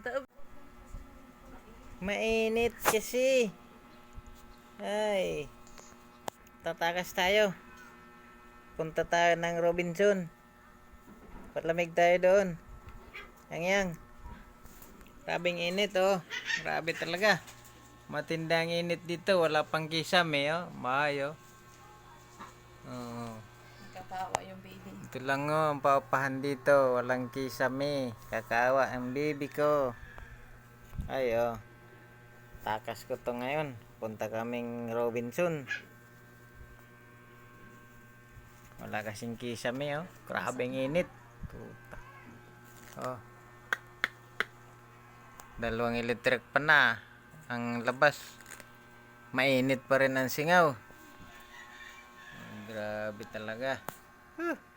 Taob. Mainit kasi. Ay. Tatakas tayo. Punta tayo ng Robinson. Patlamig tayo doon. Yang yang. Grabing init oh. Grabe talaga. Matindang init dito. Wala pang kisame oh. Maayo. Oo. Ito lang oh, ang papahan dito. Walang kisame. Kakawa ang baby ko. Ay oh. Takas ko to ngayon. Punta kaming Robinson. Wala kasing kisame oh. Grabing init. Puta. Oh. Dalawang electric pa na. Ang labas. Mainit pa rin ang singaw. Grabe talaga. Huh.